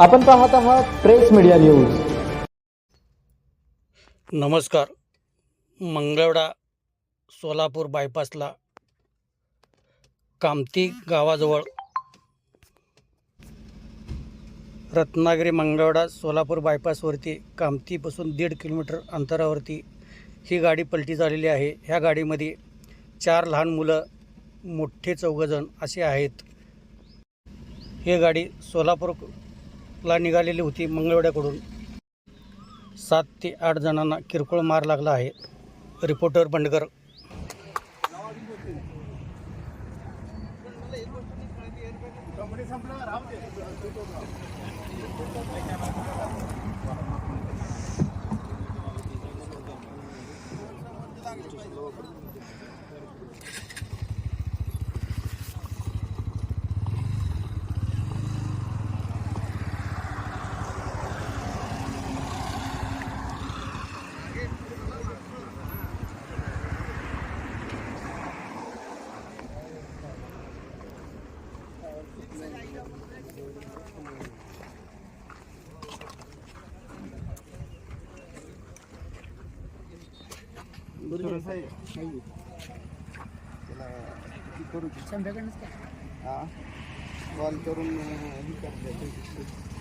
आपण पाहत आहात प्रेस मीडिया न्यूज. नमस्कार. मंगळवडा सोलापूर बायपासला कामती गावाजवळ रत्नागिरी मंगळवडा सोलापूर बायपासवरती कामतीपासून दीड किलोमीटर अंतरावरती ही गाडी पलटी झालेली आहे. ह्या गाडीमध्ये चार लहान मुलं मोठे चौघजण असे आहेत. ही गाडी सोलापूर ला निघालेली होती मंगळवाड्याकडून. सात ते आठ जणांना किरकोळ मार लागला आहे. रिपोर्टर बंडकर कॉल करून हे. करते